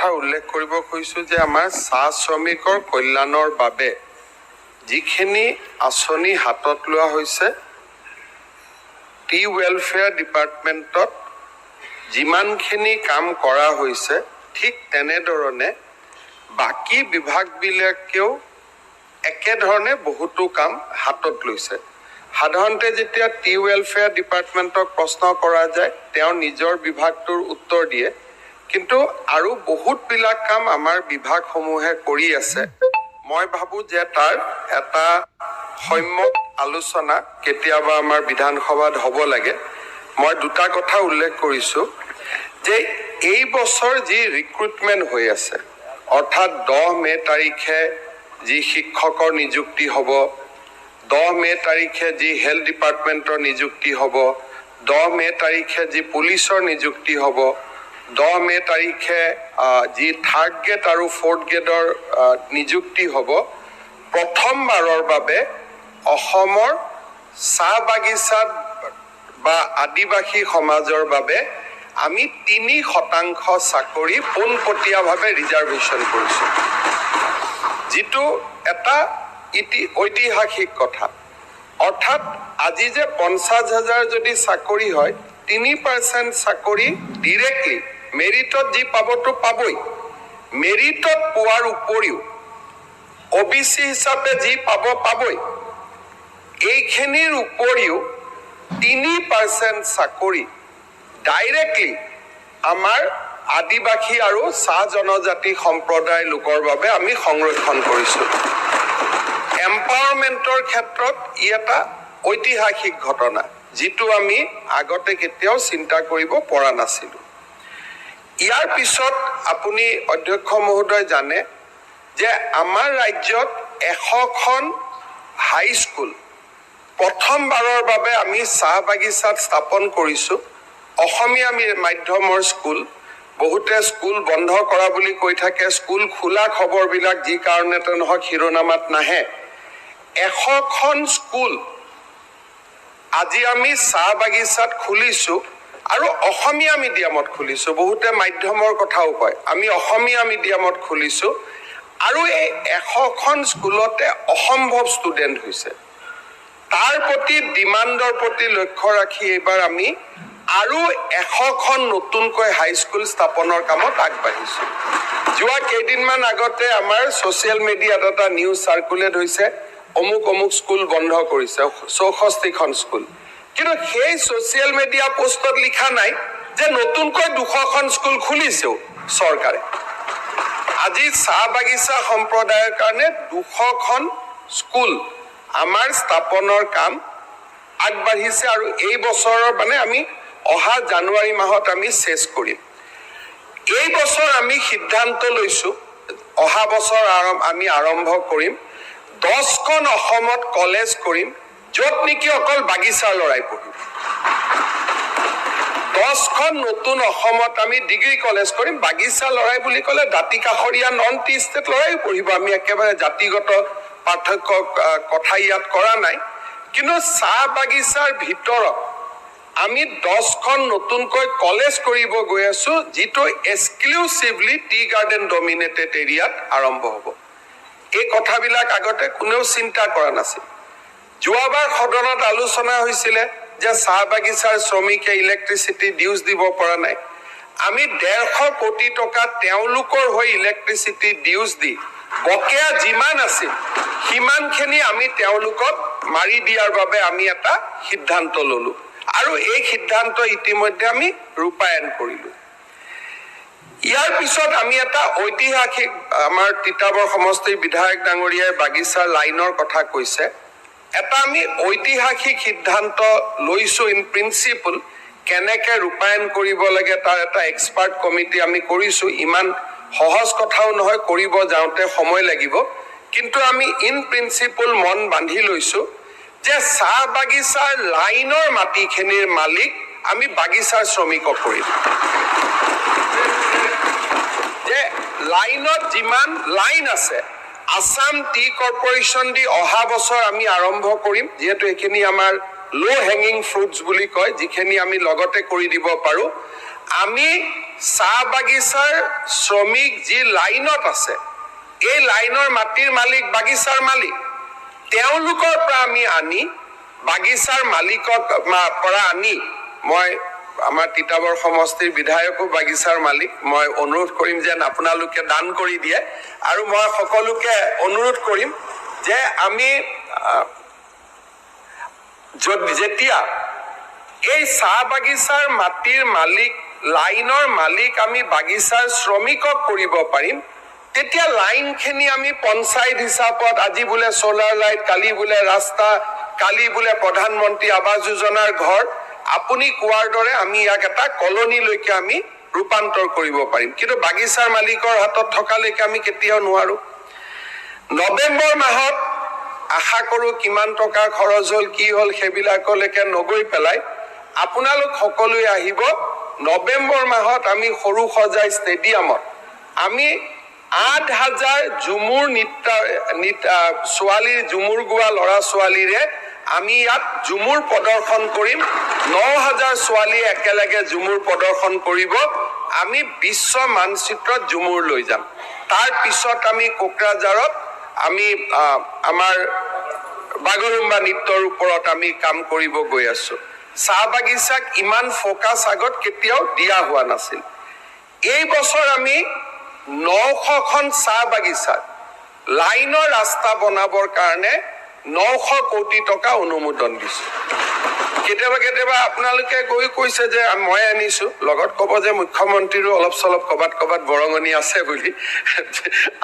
কথা উল্লেখ কৰিব খুজিছোঁ যে আমাৰ চাহ শ্ৰমিকৰ কল্যাণৰ বাবে যিখিনি আঁচনি হাতত লোৱা হৈছে টি ৱেলফেয়াৰ ডিপাৰ্টমেণ্টত যিমানখিনি কাম কৰা হৈছে ঠিক তেনেধৰণে বাকী বিভাগবিলাকেও একেধৰণে বহুতো কাম হাতত লৈছে। সাধাৰণতে যেতিয়া টি ৱেলফেয়াৰ ডিপাৰ্টমেণ্টক প্ৰশ্ন কৰা যায় তেওঁ নিজৰ বিভাগটোৰ উত্তৰ দিয়ে। কিন্তু আৰু বহুতবিলাক কাম আমাৰ বিভাগসমূহে কৰি আছে। মই ভাবোঁ যে তাৰ এটা সম্যক আলোচনা কেতিয়াবা আমাৰ বিধানসভাত হ'ব লাগে। মই দুটা কথা উল্লেখ কৰিছোঁ যে এই বছৰ যি ৰিক্ৰুটমেণ্ট হৈ আছে অৰ্থাৎ দহ মে' তাৰিখে যি শিক্ষকৰ নিযুক্তি হ'ব দহ মে' তাৰিখে যি হেল্থ ডিপাৰ্টমেণ্টৰ নিযুক্তি হ'ব দহ মে' তাৰিখে যি পুলিচৰ নিযুক্তি হ'ব দহ মে' তাৰিখে যি থাৰ্ড গ্ৰেড আৰু ফ'ৰ্থ গ্ৰেডৰ নিযুক্তি হ'ব, প্ৰথমবাৰৰ বাবে অসমৰ চাহ বাগিচাত বা আদিবাসী সমাজৰ বাবে আমি তিনি শতাংশ চাকৰি পোনপটীয়াভাৱে ৰিজাৰ্ভেশ্যন কৰিছোঁ। যিটো এটা ইতি, ঐতিহাসিক কথা। অৰ্থাৎ আজি যে পঞ্চাছ হাজাৰ যদি চাকৰি হয়, তিনি পাৰ্চেণ্ট চাকৰি ডিৰেক্টলি মেৰিটত যি পাবতো পাবই, মেৰিটত পোৱাৰ উপৰিও অ' বি চি হিচাপে যি পাব পাবই, এইখিনিৰ উপৰিও তিনি পাৰ্চেণ্ট চাকৰি ডাইৰেক্টলি আমাৰ আদিবাসী আৰু চাহ জনজাতি সম্প্ৰদায়ৰ লোকৰ বাবে আমি সংৰক্ষণ কৰিছোঁ। এম্পাৱাৰমেণ্টৰ ক্ষেত্ৰত ই এটা ঐতিহাসিক ঘটনা, যিটো আমি আগতে কেতিয়াও চিন্তা কৰিব পৰা নাছিলোঁ। ইয়াৰ পিছত আপুনি অধ্যক্ষ মহোদয় জানে যে আমাৰ ৰাজ্যত এশখন হাইস্কুল প্ৰথমবাৰৰ বাবে আমি চাহ বাগিচাত স্থাপন কৰিছোঁ। অসমীয়া মাধ্যমৰ স্কুল বহুতে স্কুল বন্ধ কৰা বুলি কৈ থাকে স্কুল খোলা খবৰবিলাক যি কাৰণতে নহওক শিৰোনামাত নাহে। এশখন স্কুল আজি আমি চাহ বাগিচাত খুলিছোঁ। আৰু অসমীয়া মিডিয়ামত খুলিছোঁ বহুতে মাধ্যমৰ কথাও কয়। আমি অসমীয়া মিডিয়ামত খুলিছোঁ আৰু এই এশখন স্কুলতে অসম্ভৱ ষ্টুডেণ্ট হৈছে। তাৰ প্ৰতি ডিমাণ্ডৰ প্ৰতি লক্ষ্য ৰাখি এইবাৰ আমি আৰু এশখন নতুনকৈ হাইস্কুল স্থাপনৰ কামত আগবাঢ়িছোঁ। যোৱা কেইদিনমান আগতে আমাৰ ছ'চিয়েল মিডিয়াত এটা নিউজ চাৰ্কুলেট হৈছে অমুক অমুক স্কুল বন্ধ কৰিছে চৌষষ্ঠিখন স্কুল। কিন্তু সেই ছ'চিয়েল মিডিয়া পোষ্টত লিখা নাই যে নতুনকৈ দুশখন স্কুল খুলিছেও চৰকাৰে। আজি চাহ বাগিচা সম্প্ৰদায়ৰ কাৰণে দুশখন স্কুল আমাৰ স্থাপনৰ কাম আগবাঢ়িছে আৰু এই বছৰৰ মানে আমি অহা জানুৱাৰী মাহত আমি চেছ কৰিম। এই বছৰ আমি সিদ্ধান্ত লৈছোঁ অহা বছৰ আমি আৰম্ভ কৰিম দহখন অসমত কলেজ কৰিম য'ত নেকি অকল বাগিচাৰ ল'ৰাই পঢ়িব দহখন নতুন অসমত আমি ডিগ্ৰী কলেজ কৰিম, বাগিচা ল'ৰাই বুলি ক'লে দাঁতি কাষৰীয়া নন টি ষ্টেট ল'ৰাই পঢ়িব। আমি একেবাৰে জাতিগত পাৰ্থক্য কথা ইয়াত কৰা নাই। কিন্তু চাহ বাগিচাৰ ভিতৰত আমি দহখন নতুনকৈ কলেজ কৰিব গৈ আছো, যিটো এক্সক্লুচিভলি টি গাৰ্ডেন ডমিনেটেড এৰিয়াত আৰম্ভ হ'ব। এই কথাবিলাক আগতে কোনেও চিন্তা কৰা নাছিল। যোৱাবাৰ সদনত আলোচনা হৈছিলে যে চাহ বাগিচাৰ শ্ৰমিকে ইলেক্ট্ৰিচিটি ডিউজ দিব পৰা নাই। আমি ডেৰশ কোটি টকা তেওঁলোকৰ হৈ ইলেক্ট্ৰিচিটি ডিউজ দি বকেয়া যিমান আছিল সিমানখিনি আমি তেওঁলোকক মাৰি দিয়াৰ বাবে আমি এটা সিদ্ধান্ত ললো। আৰু এই সিদ্ধান্ত ইতিমধ্যে আমি ৰূপায়ণ কৰিলো। ইয়াৰ পিছত আমি এটা ঐতিহাসিক আমাৰ তিতাবৰ সমষ্টিৰ বিধায়ক ডাঙৰীয়াই বাগিচাৰ লাইনৰ কথা কৈছে। এটা আমি ঐতিহাসিক সিদ্ধান্ত লৈছো ইন প্ৰিন্সিপল কেনেকে ৰূপায়ণ কৰিব লাগে তাৰ এটা এক্সপাৰ্ট কমিটি আমি কৰিছো। ইমান সহজ কথাও নহয়, কৰিব যাওঁতে সময় লাগিব। কিন্তু আমি ইন প্ৰিন্সিপল মন বান্ধি লৈছো যে চাহ বাগিচাৰ লাইনৰ মাটিখিনিৰ মালিক আমি বাগিচাৰ শ্ৰমিকক কৰিম। যে লাইনত যিমান লাইন আছে আছাম টি কৰ্পৰেশ্যন দি অহা বছৰ আমি আৰম্ভ কৰিম, যিহেতু এইখিনি আমাৰ ল' হেঙিং ফ্ৰুটছ বুলি কয়, যিখিনি আমি লগতে কৰি দিব পাৰোঁ। আমি চাহ বাগিচাৰ শ্ৰমিক যি লাইনত আছে, এই লাইনৰ মাটিৰ মালিক বাগিচাৰ মালিক, তেওঁলোকৰ পৰা আমি আনি বাগিচাৰ মালিকক পৰা আনি মই আমাৰ তিতাবৰ সমষ্টিৰ বিধায়কো বাগিচাৰ মালিক মই অনুৰোধ কৰিম যেন আপোনালোকে দান কৰি দিয়ে আৰু মই সকলোকে অনুৰোধ কৰিম যে আমি যেতিয়া এই চাহ বাগিচাৰ মাটিৰ মালিক লাইনৰ মালিক আমি বাগিচাৰ শ্ৰমিকক কৰিব পাৰিম তেতিয়া লাইনখিনি আমি পঞ্চায়ত হিচাপত আজি বোলে চলাৰ লাইট কালি বোলে ৰাস্তা কালি বোলে প্ৰধানমন্ত্ৰী আৱাস যোজনাৰ ঘৰ আপুনি কোৱাৰ দৰে আমি ইয়াক এটা কলনীলৈকে আমি ৰূপান্তৰ কৰিব পাৰিম। কিন্তু বাগিচাৰ মালিকৰ হাতত থকালৈকে আমি কেতিয়াও নোৱাৰো। নৱেম্বৰ মাহত আশা কৰো কিমান টকা খৰচ হ'ল কি হ'ল সেইবিলাকলৈকে নগৈ পেলাই আপোনালোক সকলোৱে আহিব। নৱেম্বৰ মাহত আমি সৰু সজাই ষ্টেডিয়ামত। আমি আঠ হাজাৰ ঝুমুৰ নৃত্য আহ, ছোৱালীৰ ঝুমুৰ গোৱা ল'ৰা ছোৱালীৰে আমি ইয়াত ঝুমুৰ প্ৰদৰ্শন কৰিম। ন হাজাৰ ছোৱালীয়ে একেলগে ঝুমুৰ প্ৰদৰ্শন কৰিব আমি বিশ্ব মানচিত্ৰত ঝুমুৰ লৈ যাম। তাৰ পিছত আমি কোকৰাঝাৰত আমি আমাৰ বাগৰুম্বা নৃত্যৰ ওপৰত আমি কাম কৰিব গৈ আছো। চাহ বাগিচাক ইমান ফকাছ আগত কেতিয়াও দিয়া হোৱা নাছিল। এই বছৰ আমি নশখন চাহ বাগিচাত লাইনৰ ৰাস্তা বনাবৰ কাৰণে নশ কোটি টকা অনুমোদন দিছো। কেতিয়াবা কেতিয়াবা আপোনালোকে গৈ কৈছে যে মই আনিছো। লগত ক'ব যে মুখ্যমন্ত্ৰীৰো অলপ চলপ ক'বাত ক'বাত বৰঙণি আছে বুলি।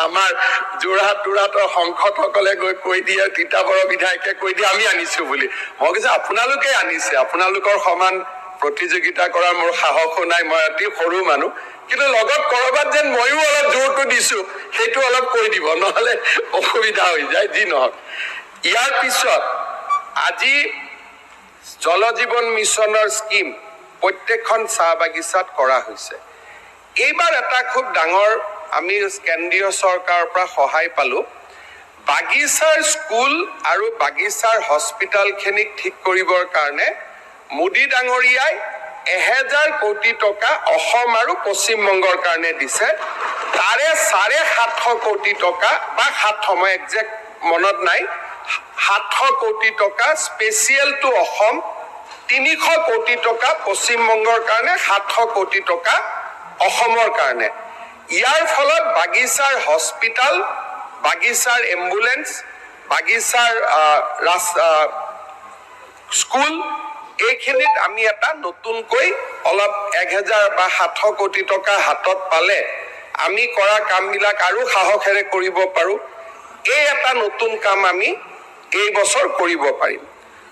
আমাৰ যোৰহাট তোৰহাটৰ সংসদসকলে গৈ কৈ দিয়ে তিতাবৰৰ বিধায়কে কৈ দিয়ে আমি আনিছো বুলি। মই কৈছো আপোনালোকে আনিছে। আপোনালোকৰ সমান প্ৰতিযোগিতা কৰাৰ মোৰ সাহসো নাই। মই অতি সৰু মানুহ। কিন্তু লগত কৰবাত যেন ময়ো অলপ জোৰটো দিছো সেইটো অলপ কৈ দিব। নহলে অসুবিধা হৈ যায়। যি নহওক। ইয়াৰ পিছত আজি জল জীৱন মিছনৰ স্কিম প্ৰত্যেকখন চাহ বাগিচাত কৰা হৈছে। এইবাৰ এটা খুব ডাঙৰ আমি কেন্দ্ৰীয় চৰকাৰৰ পৰা সহায় পালো। বাগিচাৰ স্কুল আৰু বাগিচাৰ হস্পিটেলখিনিক ঠিক কৰিবৰ কাৰণে মোদী ডাঙৰীয়াই এহেজাৰ কোটি টকা অসম আৰু পশ্চিমবংগৰ কাৰণে দিছে। তাৰে চাৰে সাতশ কোটি টকা বা সাতশ মই একজেক্ট মনত নাই। সাতশ কোটি টকা স্পেচিয়েল টু অসম তিনিশ কোটি টকা পশ্চিমবংগৰ কাৰণে সাতশ কোটি টকা অসমৰ কাৰণে। ইয়াৰ ফলত বাগিচাৰ হস্পিটেল বাগিচাৰ এম্বুলেন্স বাগিচাৰ স্কুল এইখিনিত আমি এটা নতুনকৈ অলপ এক হেজাৰ বা সাতশ কোটি টকা হাতত পালে আমি কৰা কামবিলাক আৰু সাহসেৰে কৰিব পাৰোঁ। এই এটা নতুন কাম আমি এই বছৰ কৰিব পাৰিম?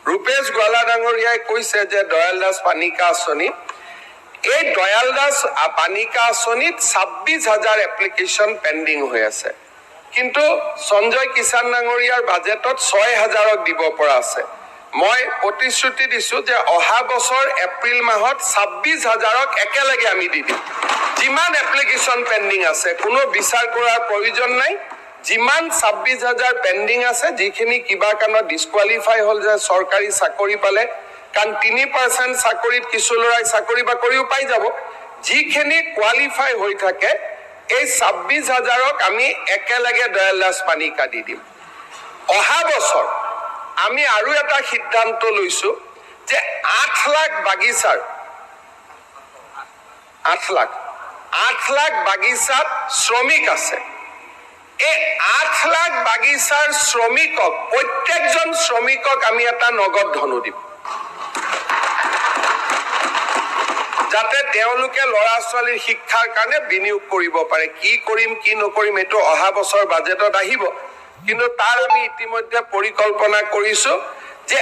ৰূপেশ গোৱালা ডাঙৰীয়াই কৈছে যে দয়াল দাস পানিকা আঁচনি এই দয়াল দাস পানিকা আঁচনিত ছাব্বিছ হাজাৰ এপ্লিকেশ্যন পেণ্ডিং হৈ আছে। কিন্তু সঞ্জয় কিষাণ ডাঙৰীয়াৰ বাজেটত ছয় হাজাৰক দিব পৰা আছে। মই প্ৰতিশ্ৰুতি দিছো যে অহা বছৰ এপ্ৰিল মাহত ছাব্বিছ হাজাৰক একেলগে আমি দি দিম। যিমান এপ্লিকেশ্যন পেণ্ডিং আছে কোনো বিচাৰ কৰাৰ প্ৰয়োজন নাই। যিমান ছাব্বিছ হাজাৰ পেণ্ডিং আছে যিখিনি কিবা কাৰণত ডিছকুৱালিফাই হ'ল যে চৰকাৰী চাকৰি পালে কাৰণ তিনি পাৰ্চেণ্ট চাকৰিত কিছু ল'ৰাই চাকৰি বাকৰিও পাই যাব। যিখিনি কোৱালিফাই হৈ থাকে এই ছাব্বিছ হাজাৰক আমি একেলগে দাস পানিকা দি দিম। অহা বছৰ আমি আৰু এটা সিদ্ধান্ত লৈছো যে আঠ লাখ বাগিচাৰ আঠ লাখ আঠ লাখ বাগিচাত শ্ৰমিক আছে। এই আঠ লাখ বাগিচাৰ শ্ৰমিকক, প্ৰত্যেকজন শ্ৰমিকক আমি এটা নগদ ধনো দিম। যাতে তেওঁলোকে ল'ৰা ছোৱালীৰ শিক্ষাৰ কাৰণে বিনিয়োগ কৰিব পাৰে। কি কৰিম, কি নকৰিম, এইটো অহা বছৰ বাজেটত আহিব। কিন্তু তাৰ আমি ইতিমধ্যে পৰিকল্পনা কৰিছো যে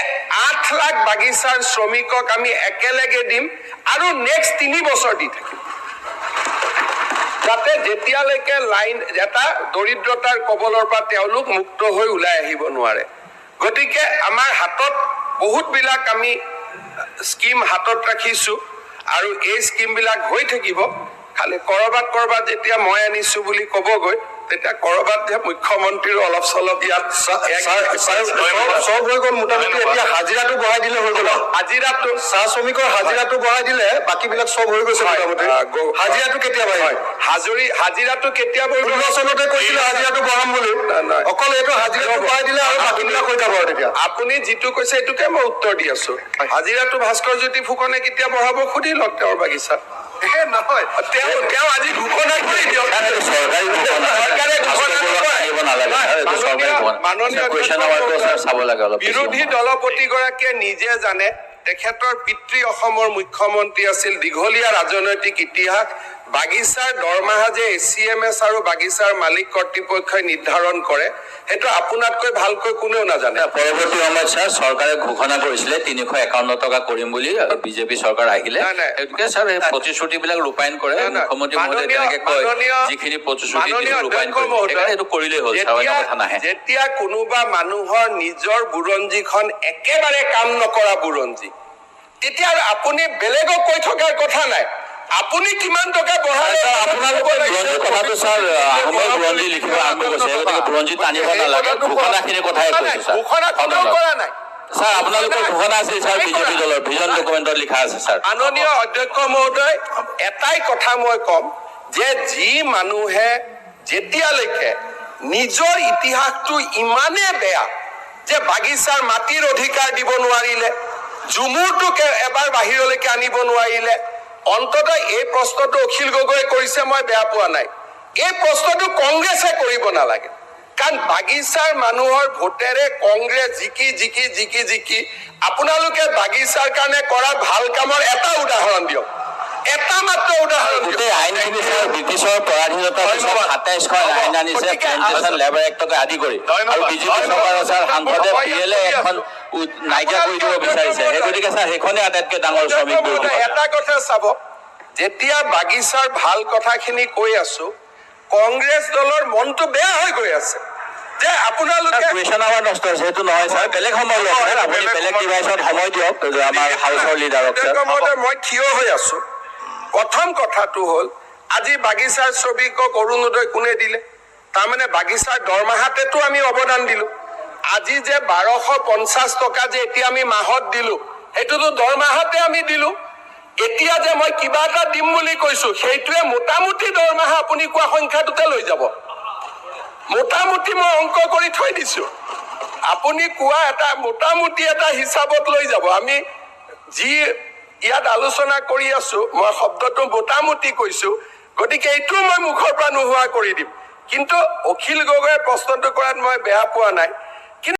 আঠ লাখ বাগিচাৰ শ্ৰমিকক আমি একেলগে দিম আৰু নেক্সট তিনি বছৰ দি থাকিম। যাতে যেতিয়ালৈকে লাইন এটা দৰিদ্ৰতাৰ কবলৰ পৰা তেওঁলোক মুক্ত হৈ ওলাই আহিব নোৱাৰে। গতিকে আমাৰ হাতত বহুতবিলাক আমি স্কিম হাতত ৰাখিছো আৰু এই স্কিমবিলাক হৈ থাকিব। খালি কৰবাত কৰবাত যেতিয়া মই আনিছো বুলি ক'বগৈ তেতিয়া কৰবাত যে মুখ্যমন্ত্ৰীৰো অলপ চলপ ইয়াত চব হৈ গ'ল মোটামুটি এতিয়া হাজিৰাটো বঢ়াই দিলে হৈ গ'ল। হাজিৰাটো চাহ শ্ৰমিকৰ হাজিৰাটো বঢ়াই দিলে বাকী বিলাক চব হৈ গৈছে মোটামুটি। হাজিৰাটো কেতিয়া বাঢ়িব হাজৰি হাজিৰাটো কেতিয়া ষোল্ল চনতে কৈছিলে হাজিৰাটো বঢ়াম বুলি। অকল এইটো হাজিৰাটো বঢ়াই দিলে আৰু বাকী বিলাক হৈ যাব তেতিয়া। আপুনি যিটো কৈছে সেইটোকে মই উত্তৰ দি আছো। হাজিৰাটো ভাস্কৰ জ্যোতি ফুকনে কেতিয়া বঢ়াব সুধি লওক তেওঁৰ বাগিচাত। নহয় তেওঁ তেওঁ আজি ঘোষণা কৰি দিয়ক। চৰকাৰী ঘোষণা চৰকাৰে ঘোষণা নকৰে। আহিব নালাগে। নাই, এইটো চৰকাৰী মাননীয়- ঘোষণা মাননীয় কুৱেশ্যন অধ্যক্ষ আৱাৰটো ছাৰ চাব লাগে অলপ। বেছি বিৰোধী সময়। দলপতিগৰাকীয়ে নিজে জানে তেখেতৰ পিতৃ অসমৰ মুখ্যমন্ত্ৰী আছিল দীঘলীয়া ৰাজনৈতিক ইতিহাস। বাগিচাৰ দৰমহা যে এ চি এম এছ আৰু বাগিচাৰ মালিক কৰ্তৃপক্ষই নিৰ্ধাৰণ কৰে সেইটো আপোনাতকৈ ভালকৈ কোনেও নাজানে। পৰৱৰ্তী সময়ত ছাৰ চৰকাৰে ঘোষণা কৰিছিলে তিনিশ একাৱন্ন টকা কৰিম বুলি বিজেপি চৰকাৰ আহিলে। গতিকে ছাৰ এই প্ৰতিশ্ৰুতিবিলাক ৰূপায়ণ কৰে। মুখ্যমন্ত্ৰী মহোদয়ে তেনেকে কয় যিখিনি প্ৰতিশ্ৰুতি ৰূপায়ণ এইটো কৰিলেই হ'ল ছাৰ অন্য যেতিয়া- কথা নাহে। যেতিয়া কোনোবা মানুহৰ নিজৰ বুৰঞ্জীখন একেবাৰে কাম নকৰা বুৰঞ্জী তেতিয়া আপুনি বেলেগক কৈ থকাৰ কথা নাই। আপুনি কিমান টকা বঢ়ালে? ছাৰ, বুৰঞ্জীৰ কথাটো ছাৰ আহোমৰ বুৰঞ্জী লিখিব আৰম্ভ কৰিছে। গতিকে বুৰঞ্জী টানিব নালাগে। ঘোষণাখিনিৰ কথাই কৈছো ঘোষণা কোনেও কৰা নাই? ছাৰ আপোনালোকৰ ঘোষণা আছিল ছাৰ বিজেপি দলৰ ভিজন ডকুমেণ্টত লিখা আছে ছাৰ। মাননীয় অধ্যক্ষ মহোদয় এটাই কথা মই ক'ম যে যি মানুহে যেতিয়ালৈকে নিজৰ ইতিহাসটো ইমানেই বেয়া যে বাগিচাৰ মাটিৰ অধিকাৰ দিব নোৱাৰিলে ঝুমুৰটোক এবাৰ বাহিৰলৈকে আনিব নোৱাৰিলে অন্ততঃ এই প্ৰশ্নটো অখিল গগৈ কৰিছে মই বেয়া পোৱা নাই। এই প্ৰশ্নটো কংগ্ৰেছে কৰিব নালাগে। কাৰণ বাগিচাৰ মানুহৰ ভোটেৰে কংগ্ৰেছ জিকি জিকি জিকি জিকি আপোনালোকে বাগিচাৰ কাৰণে কৰা ভালো কামৰ এটা উদাহৰণ দিয়ক। এটা মাত্ৰ উদাহৰণ গোটেই আইনখিনি ছাৰ ব্ৰিটিছৰ পৰাধীনতাৰ পিছত সাতাইছখন আইন আনিছে প্লেণ্টেশ্যন লেবাৰ এক্টকে আদি কৰি। আৰু বিজেপি। চৰকাৰৰ ছাৰ সাংসদে পি এল এ এখন নাইকিয়া কৰি দিব বিচাৰিছে। সেই গতিকে ছাৰ সেইখনে আটাইতকৈ ডাঙৰ শ্ৰমিক কথা। এটা কথা চাব। যেতিয়া বাগিচাৰ ভালো কথাখিনি কৈ আছো কংগ্ৰেছ দলৰ মনটো বেয়া হৈ গৈ আছে। যে আপোনালোকে কুৱেশ্যন আৱাৰ নষ্ট হৈছে সেইটো নহয় ছাৰ বেলেগ সময় লওক ছাৰ আপুনি বেলেগ বেলেগ সময়- ডিভাইচত সময় দিয়ক আমাৰ হাউচৰ লিডাৰক মই থিয় হৈ আছো। প্ৰথম কথাটো হ'ল আজি বাগিচাৰ শ্ৰমিকক অৰুণোদয় কোনে দিলে? তাৰমানে বাগিচাৰ দৰমহাতেতো আমি অৱদান দিলো। আজি যে বাৰশ পঞ্চাছ টকা যে এতিয়া আমি মাহত দিলো সেইটোতো দৰমহাতে আমি দিলো। এতিয়া যে মই কিবা এটা দিম বুলি কৈছো সেইটোৱে মোটামুটি দৰমহা আপুনি কোৱা সংখ্যাটোতে লৈ যাব। মোটামুটি মই অংক কৰি থৈ দিছো। আপুনি কোৱা এটা মোটামুটি এটা হিচাপত লৈ যাব। আমি যি ইয়াত আলোচনা কৰি আছো মই শব্দটো মোটামুটি কৈছো গতিকে এইটো মই মুখৰ পৰা নোহোৱা কৰি দিম। কিন্তু অখিল গগৈয়ে প্ৰশ্নটো কৰাত মই বেয়া পোৱা নাই।